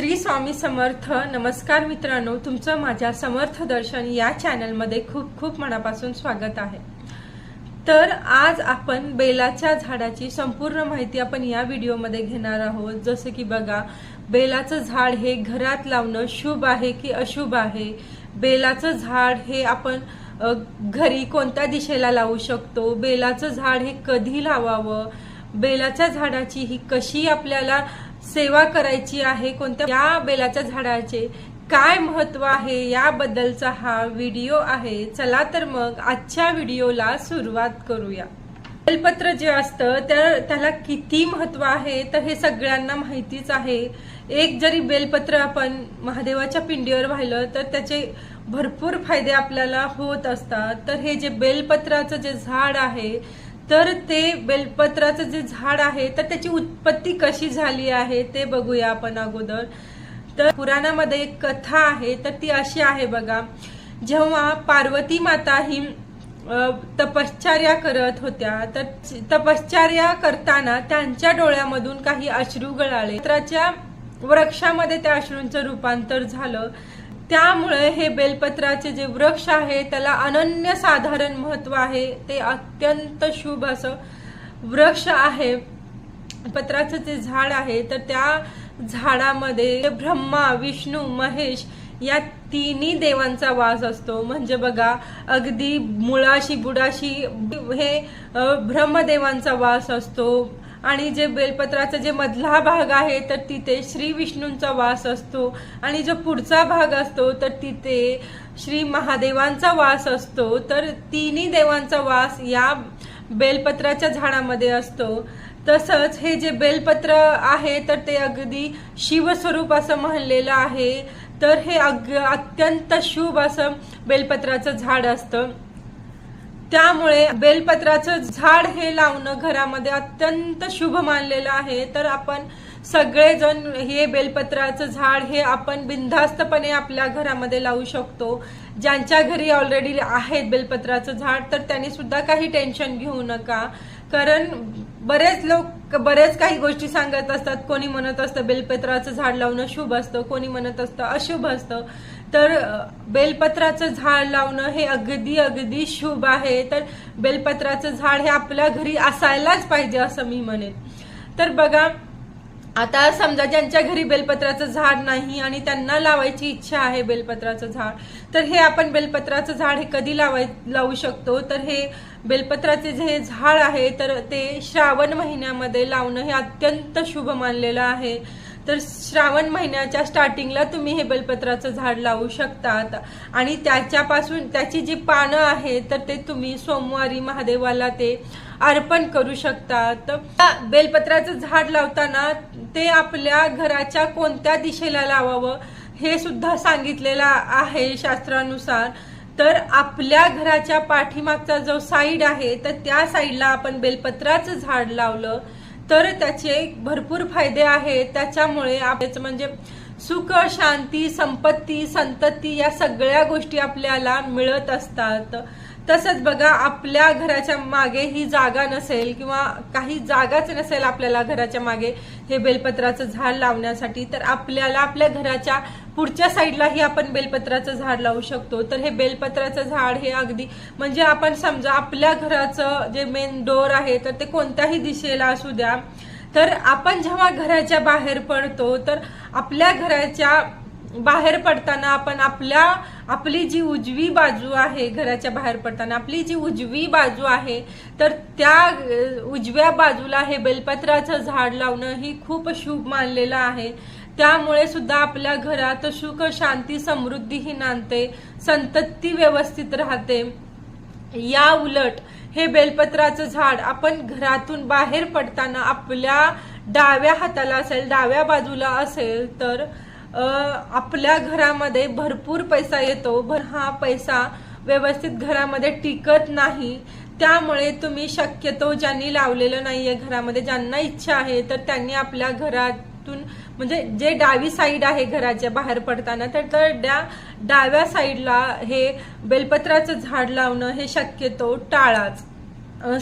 श्री स्वामी समर्थ नमस्कार मित्रांनो तुमचं माझ्या समर्थ दर्शन या चॅनलमध्ये खूप खूप मनापासून स्वागत आहे. तर आज आपण बेलाच्या झाडाची संपूर्ण माहिती आपण या व्हिडिओमध्ये घेणार आहोत. जसं की बघा बेलाचं झाड हे घरात लावणं शुभ आहे की अशुभ आहे? बेलाचं झाड हे आपण घरी कोणत्या दिशेला लावू शकतो? बेलाचं झाड हे कधी लावावं? बेलाच्या झाडाची ही कशी आपल्याला सेवा करायची आहे कोणत्या या बेलाच्या झाडाचे काय महत्त्व आहे याबद्दलचा हा व्हिडिओ आहे. चला तर मग आजच्या व्हिडिओला सुरुवात करूया. बेलपत्र जे असतं त्या त्याला किती महत्त्व आहे तर हे सगळ्यांना माहितीच आहे. एक जरी बेलपत्र आपण महादेवाच्या पिंडीवर वाहिलं तर त्याचे भरपूर फायदे आपल्याला होत असतात. तर हे जे बेलपत्राचं जे झाड आहे तर ते बेलपत्राचं जे झाड आहे तर त्याची उत्पत्ती कशी झाली आहे ते बघूया आपण अगोदर. तर पुराणामध्ये एक कथा आहे तर ती अशी आहे बघा. जेव्हा पार्वती माता ही तपश्चर्या करत होत्या तर तपश्चर्या करताना त्यांच्या डोळ्यामधून काही अश्रू गळाले. पत्राच्या वृक्षामध्ये त्या अश्रूंचं रूपांतर झालं. त्यामुळे हे बेलपत्राचे जे वृक्ष आहे त्याला अनन्य साधारण महत्त्व आहे. ते अत्यंत शुभ असं वृक्ष आहे. पत्राचं जे झाड आहे तर त्या झाडामध्ये ब्रह्मा विष्णू महेश या तिन्ही देवांचा वास असतो. म्हणजे बघा अगदी मुळाशी बुडाशी हे ब्रह्मदेवांचा वास असतो. आणि जे बेलपत्राचा जे मधला भाग आहे तर तिथे श्री विष्णूंचा वास असतो. आणि जो पुढचा भाग असतो तर तिथे श्री महादेवांचा वास असतो. तर तिन्ही देवांचा वास या बेलपत्राच्या झाडामध्ये असतो. तसंच हे जे बेलपत्र आहे तर ते अगदी शिवस्वरूप असं म्हणलेलं आहे. तर हे अग अत्यंत शुभ असं बेलपत्राचं झाड असतं. त्यामुळे बेलपत्राचं झाड हे लावणं घरामध्ये अत्यंत शुभ मानलेलं आहे. तर आपण सगळेजण हे बेलपत्राचं झाड हे आपण बिनधास्तपणे आपल्या घरामध्ये लावू शकतो. ज्यांच्या घरी ऑलरेडी आहेत बेलपत्राचं झाड तर त्यांनी सुद्धा काही टेन्शन घेऊ नका. कारण बरेच लोक बरेच काही गोष्टी सांगत असतात. कोणी म्हणत असतं बेलपत्राचं झाड लावणं शुभ असतं कोणी म्हणत असतं अशुभ असतं. तर बेलपत्राचं झाड लावणं हे अगदी अगदी शुभ आहे. तर बेलपत्राचं झाड हे आपल्या घरी असायलाच पाहिजे असं मी म्हणेन. तर बघा आता समजा ज्यांच्या घरी बेलपत्राचं झाड नाही आणि त्यांना लावायची इच्छा आहे बेलपत्राचं झाड तर हे आपण बेलपत्राचं झाड हे कधी लावाय लावू शकतो? तर हे बेलपत्राचे जे झाड आहे तर ते श्रावण महिन्यामध्ये लावणं हे अत्यंत शुभ मानलेलं आहे. तर श्रावण महिन्याच्या स्टार्टिंगला तुम्ही हे बेलपत्राचं झाड लावू शकतात. आणि त्याच्यापासून त्याची जी पानं आहेत तर ते तुम्ही सोमवारी महादेवाला ते अर्पण करू शकतात. बेलपत्राचं झाड लावताना ते आपल्या घराच्या कोणत्या दिशेला लावावं हे सुद्धा सांगितलेलं आहे शास्त्रानुसार. तर आपल्या घराच्या पाठीमागचा जो साईड आहे तर त्या साईडला आपण बेलपत्राचं झाड लावलं. तर त्याचे भरपूर फायदे आहेत. त्याच्यामुळे आपल्याच म्हणजे सुख शांती संपत्ती संतती या सगळ्या गोष्टी आपल्याला मिळत असतात. तसंच बघा आपल्या घराच्या मागे ही जागा नसेल किंवा काही जागाच नसेल आपल्याला घराच्या मागे हे बेलपत्राचं झाड लावण्यासाठी तर आपल्याला आपल्या घराच्या पुढच्या साईडलाही आपण बेलपत्राचं झाड लावू शकतो. तर हे बेलपत्राचं झाड हे अगदी म्हणजे आपण समजा आपल्या घराचं जे मेन डोर आहे तर ते कोणत्याही दिशेला असू द्या. तर आपण जेव्हा घराच्या बाहेर पडतो तर आपल्या घराच्या बाहेर पडताना आपण आपल्या आपली जी उजवी बाजू आहे घराच्या बाहेर पडताना आपली जी उजवी बाजू आहे तर त्या उजव्या बाजूला हे बेलपत्राचं झाड लावणं ही खूप शुभ मानलेलं आहे. त्यामुळे सुद्धा आपल्या घरात सुख शांती समृद्धी ही नांदते संतती व्यवस्थित राहते. या उलट हे बेलपत्राचं झाड आपण घरातून बाहेर पडताना आपल्या डाव्या हाताला असेल डाव्या बाजूला असेल तर आपल्या घरामध्ये भरपूर पैसा येतो. भर हा पैसा व्यवस्थित घरामध्ये टिकत नाही. त्यामुळे तुम्ही शक्यतो ज्यांनी लावलेलं नाहीये घरामध्ये ज्यांना इच्छा आहे तर त्यांनी आपल्या घरातून म्हणजे जे डावी साईड आहे घराच्या बाहेर पडताना तर तर त्या डाव्या साईडला हे बेलपत्राचं झाड लावणं हे शक्यतो टाळाच.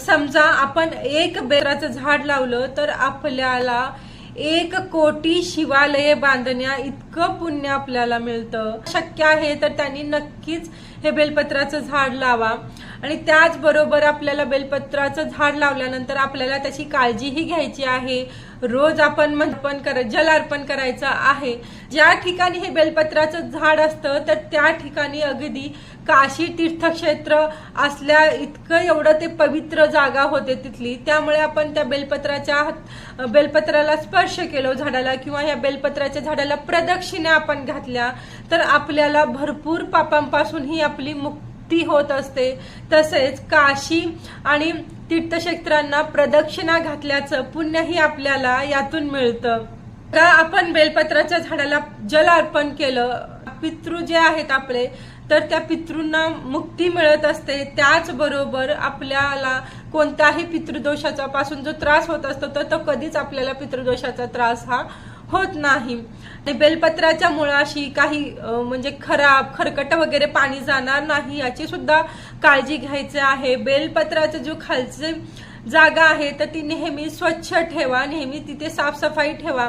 समजा आपण एक बेराचं झाड लावलं तर आपल्याला एक कोटी शिवालये बांधण्या इतकं पुण्य आपल्याला मिळतं. शक्य आहे तर त्यांनी नक्कीच हे बेलपत्राचं झाड लावा. आणि त्याचबरोबर आपल्याला बेलपत्राचं झाड लावल्यानंतर आपल्याला त्याची काळजीही घ्यायची आहे. रोज आपण अर्पण कर जल अर्पण करायचं आहे. ज्या ठिकाणी हे बेलपत्राचं झाड असतं तर त्या ठिकाणी अगदी काशी तीर्थक्षेत्र असल्या इतकं एवढं ते पवित्र जागा होते तिथली. त्यामुळे आपण त्या बेलपत्राच्या बेलपत्राला स्पर्श केलो झाडाला किंवा या बेलपत्राच्या झाडाला प्रदक्षिणा आपण घातल्या तर आपल्याला भरपूर पापांपासून ही आपली मुक्ती होत असते. तसेच काशी आणि तीर्थक्षेत्रांना प्रदक्षिणा घातल्याचं पुण्यही आपल्याला यातून मिळतं. का आपण बेलपत्राच्या झाडाला जल अर्पण केलं. पितृ जे आहेत आपले तर त्या पितृंना मुक्ती मिळत असते. त्याचबरोबर आपल्याला कोणत्याही पितृदोषाचा पासून जो त्रास होत असतो तर तो कधीच आपल्याला पितृदोषाचा त्रास हा होत नाही. आणि बेलपत्राच्या मुळाशी काही म्हणजे खराब खरकट वगैरे पाणी जाणार नाही याची सुद्धा काळजी घ्यायची आहे. बेलपत्राचं जो खालचे जागा आहे तर ती नेहमी स्वच्छ ठेवा नेहमी तिथे साफसफाई ठेवा.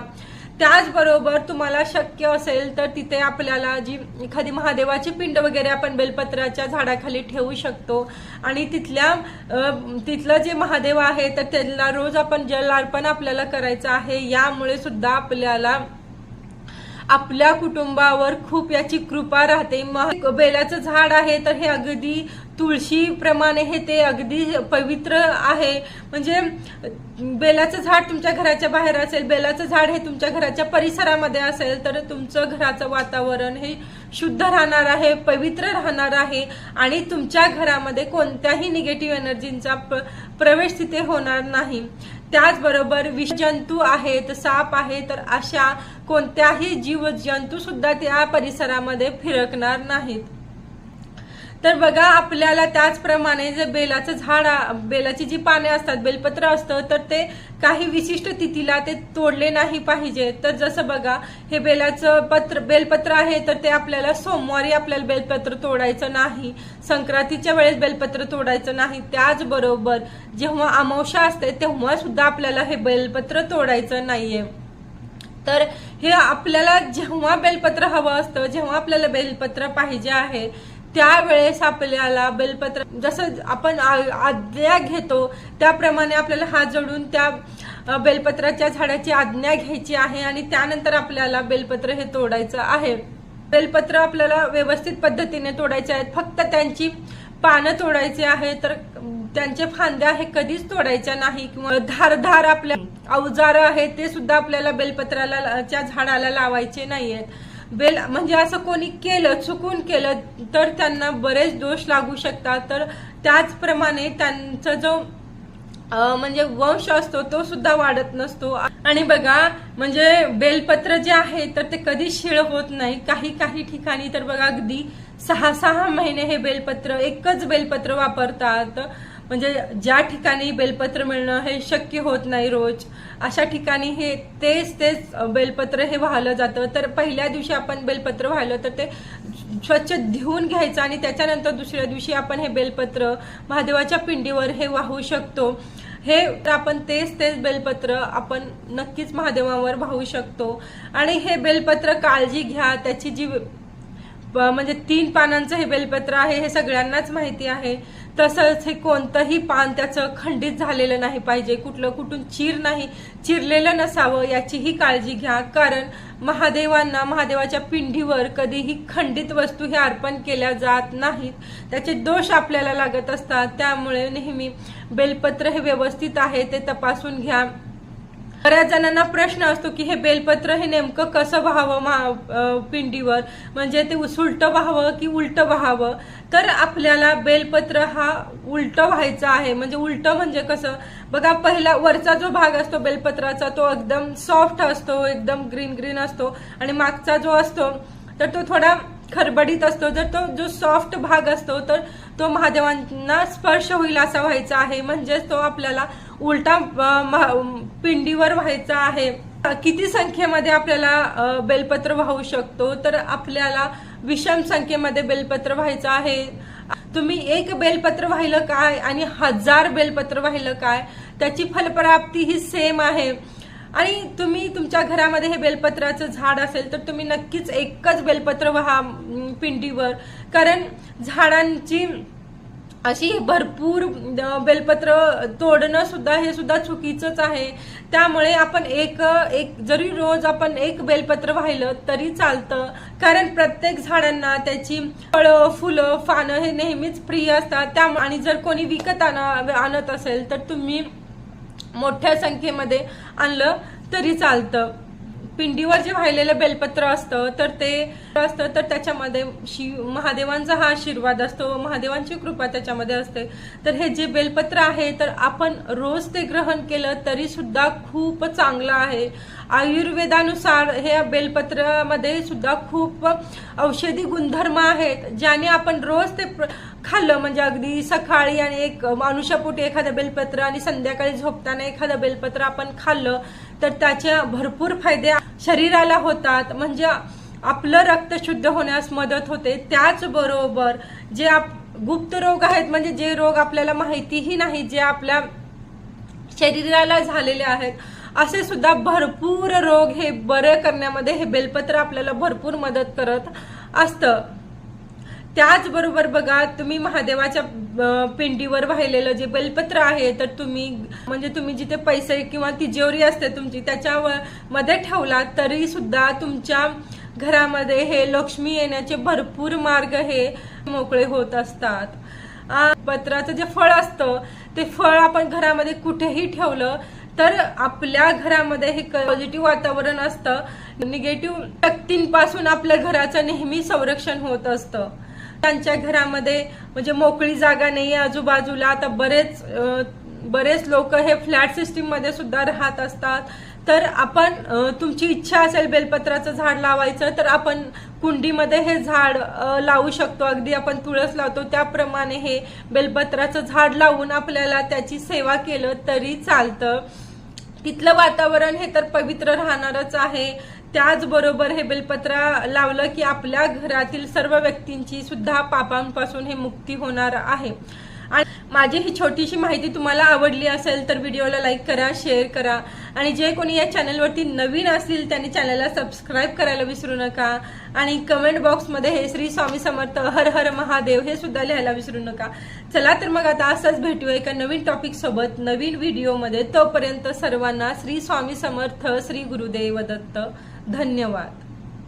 त्याचबरोबर तुम्हाला शक्य असेल तर तिथे आपल्याला जी एखादी महादेवाची पिंड वगैरे आपण बेलपत्राच्या झाडाखाली ठेवू शकतो. आणि तिथल्या तिथलं जे महादेव आहे तर त्यांना रोज आपण जल अर्पण आपल्याला करायचं आहे. यामुळे सुद्धा आपल्याला आपल्या कुटुंबावर खूप याची कृपा राहते. मग बेलाचं झाड आहे तर हे अगदी तुळशीप्रमाणे हे ते अगदी पवित्र आहे. म्हणजे बेलाचं झाड तुमच्या घराच्या बाहेर असेल बेलाचं झाड हे तुमच्या घराच्या परिसरामध्ये असेल तर तुमचं घराचं वातावरण हे शुद्ध राहणार आहे पवित्र राहणार आहे आणि तुमच्या घरामध्ये कोणत्याही निगेटिव्ह एनर्जींचा प्रवेश तिथे होणार नाही. त्याचबरोबर विषजंतू आहेत साप आहे तर अशा कोणत्याही जीवजंतू सुद्धा त्या परिसरामध्ये फिरकणार नाहीत. तर बघा आपल्याला त्याचप्रमाणे जे बेलाचं झाड बेलाची जी पाने असतात बेलपत्र असतं तर ते काही विशिष्ट तिथीला ते तोडले नाही पाहिजे. तर जसं बघा हे बेलाचं पत्र बेलपत्र आहे तर ते आपल्याला सोमवारी आपल्याला बेलपत्र तोडायचं नाही. संक्रांतीच्या वेळेस बेलपत्र तोडायचं नाही. त्याचबरोबर जेव्हा अमावशा असते तेव्हा सुद्धा आपल्याला हे बेलपत्र तोडायचं नाहीये. तर हे आपल्याला जेव्हा बेलपत्र हवं असतं जेव्हा आपल्याला बेलपत्र पाहिजे आहे त्यावेळेस आपल्याला बेलपत्र जसं आपण आज्ञा घेतो त्याप्रमाणे आपल्याला हात जोडून त्या बेलपत्राच्या झाडाची आज्ञा घ्यायची आहे आणि त्यानंतर आपल्याला बेलपत्र हे तोडायचं आहे. बेलपत्र आपल्याला व्यवस्थित पद्धतीने तोडायचे आहेत. फक्त त्यांची पानं तोडायची आहे तर त्यांचे फांद्या हे कधीच तोडायच्या नाही किंवा धारधार आपल्या अवजार आहेत ते सुद्धा आपल्याला बेलपत्राला झाडाला लावायचे नाहीयेत. बेल म्हणजे असं कोणी केलं चुकून केलं तर त्यांना बरेच दोष लागू शकतात. तर त्याचप्रमाणे त्यांचा जो म्हणजे वंश असतो तो सुद्धा वाढत नसतो. आणि बघा म्हणजे बेलपत्र जे आहे तर ते कधी शिळ होत नाही. काही काही ठिकाणी तर बघा अगदी सहा सहा महिने हे बेलपत्र एकच बेलपत्र वापरतात. म्हणजे ज्या ठिकाणी बेलपत्र मिळणं हे शक्य होत नाही रोज अशा ठिकाणी हे तेच तेच बेलपत्र हे वाहलं जातं. तर पहिल्या दिवशी आपण बेलपत्र वाहिलं तर ते स्वच्छ धुवून घ्यायचं आणि त्याच्यानंतर दुसऱ्या दिवशी आपण हे बेलपत्र महादेवाच्या पिंडीवर हे वाहू शकतो. हे तर आपण तेच तेच बेलपत्र आपण नक्कीच महादेवावर वाहू शकतो. आणि हे बेलपत्र काळजी घ्या त्याची जी प- म्हणजे तीन पानांचं हे बेलपत्र आहे हे सगळ्यांनाच माहिती आहे. तसंच हे कोणतंही पान त्याचं खंडित झालेलं नाही पाहिजे. कुठलं कुठून चीर नाही चिरलेलं नसावं याचीही काळजी घ्या. कारण महादेवांना महादेवाच्या पिंडीवर कधीही खंडित वस्तू हे अर्पण केल्या जात नाहीत. त्याचे दोष आपल्याला लागत असतात. त्यामुळे नेहमी बेलपत्र हे व्यवस्थित आहे ते तपासून घ्या. बऱ्याच जणांना प्रश्न असतो की हे बेलपत्र हे नेमकं कसं व्हावं महा पिंडीवर? म्हणजे ते सुलटं व्हावं की उलटं व्हावं? तर आपल्याला बेलपत्र हा उलटं व्हायचं आहे. म्हणजे उलटं म्हणजे कसं? बघा पहिला वरचा जो भाग असतो बेलपत्राचा तो एकदम सॉफ्ट असतो एकदम ग्रीन ग्रीन असतो. आणि मागचा जो असतो तर तो थोडा खरबडीत असतो. जर तो जो सॉफ्ट भाग असतो तर तो महादेवांना स्पर्श होईल असा व्हायचा आहे. म्हणजेच तो आपल्याला उलटा पिंडीवर व्हायचा आहे. किती संख्येमध्ये आपल्याला बेलपत्र वाहू शकतो? तर आपल्याला विषम संख्येमध्ये बेलपत्र व्हायचं आहे. तुम्ही एक बेलपत्र वाहिलं काय आणि हजार बेलपत्र वाहिलं काय? त्याची फलप्राप्ती ही सेम आहे. आणि तुम्ही तुमच्या घरामध्ये हे बेलपत्राचं झाड असेल तर तुम्ही नक्कीच एकच बेलपत्र व्हा पिंडीवर. कारण झाडांची अशी भरपूर बेलपत्र तोडणं सुद्धा हे सुद्धा चुकीचंच आहे. त्यामुळे आपण एक एक जरी रोज आपण एक बेलपत्र वाहिलं तरी चालतं. कारण प्रत्येक झाडांना त्याची फळं फुलं पानं हे नेहमीच प्रिय असतात. त्या आणि जर कोणी विकत आण आणत असेल तर तुम्ही मोठ्या संख्येमध्ये आणलं तरी चालतं. पिंडीवर जे वाहिलेलं बेलपत्र असतं तर ते असतं तर त्याच्यामध्ये शिव महादेवांचा हा आशीर्वाद असतो महादेवांची कृपा त्याच्यामध्ये असते. तर हे जे बेलपत्र आहे तर आपण रोज ते ग्रहण केलं तरी सुद्धा खूप चांगलं आहे. आयुर्वेदानुसार हे बेलपत्रामध्ये सुद्धा खूप औषधी गुणधर्म आहेत ज्याने आपण रोज ते खाल्लं. म्हणजे अगदी सकाळी आणि एक मानुषापोटी एखादं बेलपत्र आणि संध्याकाळी झोपताना एखादं बेलपत्र आपण खाल्लं तर त्याचे भरपूर फायदे शरीराला होतात. म्हणजे आपलं रक्त शुद्ध होण्यास मदत होते. त्याचबरोबर जे आप गुप्त रोग आहेत म्हणजे जे रोग आपल्याला माहितीही नाही जे आपल्या शरीराला झालेले आहेत असे सुद्धा भरपूर रोग हे बरे करण्यामध्ये हे बेलपत्र आपल्याला भरपूर मदत करत असतं. त्याचबरोबर बघा तुम्ही महादेवाच्या पिंडीवर वाहिलेलं जे बेलपत्र आहे तर तुम्ही म्हणजे तुम्ही जिथे पैसे किंवा तिजोरी असते तुमची त्याच्यावर मध्ये ठेवला तरी सुद्धा तुमच्या घरामध्ये हे लक्ष्मी येण्याचे भरपूर मार्ग हे मोकळे होत असतात. पत्राचं जे फळ असतं ते फळ आपण घरामध्ये कुठेही ठेवलं तर आपल्या घरामध्ये हे पॉझिटिव्ह वातावरण असतं. निगेटिव्ह शक्तींपासून आपल्या घराचं नेहमी संरक्षण होत असतं. त्यांच्या घरामध्ये म्हणजे मोकळी जागा नाही आजूबाजूला. आता बरेच बरेच लोक हे फ्लॅट सिस्टीममध्ये सुद्धा राहत असतात. तर आपण तुमची इच्छा असेल बेलपत्राचं झाड लावायचं तर आपण कुंडीमध्ये हे झाड लावू शकतो. अगदी आपण तुळस लावतो त्याप्रमाणे हे बेलपत्राचं झाड लावून आपल्याला त्याची सेवा केलं तरी चालतं. तिथलं वातावरण हे तर पवित्र राहणारच आहे. त्याचबरोबर हे बेलपत्र लावलं की आपल्या घरातील सर्व व्यक्तींची सुद्धा पापांपासून हे मुक्ती होणार आहे. आणि माझी ही छोटीशी माहिती तुम्हाला आवडली असेल तर व्हिडिओला लाईक करा शेअर करा. आणि जे कोणी या चॅनलवरती नवीन असतील त्यांनी चॅनलला सबस्क्राईब करायला विसरू नका. आणि कमेंट बॉक्समध्ये हे श्री स्वामी समर्थ हर हर महादेव हे सुद्धा लिहायला विसरू नका. चला तर मग आता असंच भेटूया एका नवीन टॉपिकसोबत नवीन व्हिडिओमध्ये तोपर्यंत सर्वांना श्री स्वामी समर्थ श्री गुरुदेव दत्त. धन्यवाद.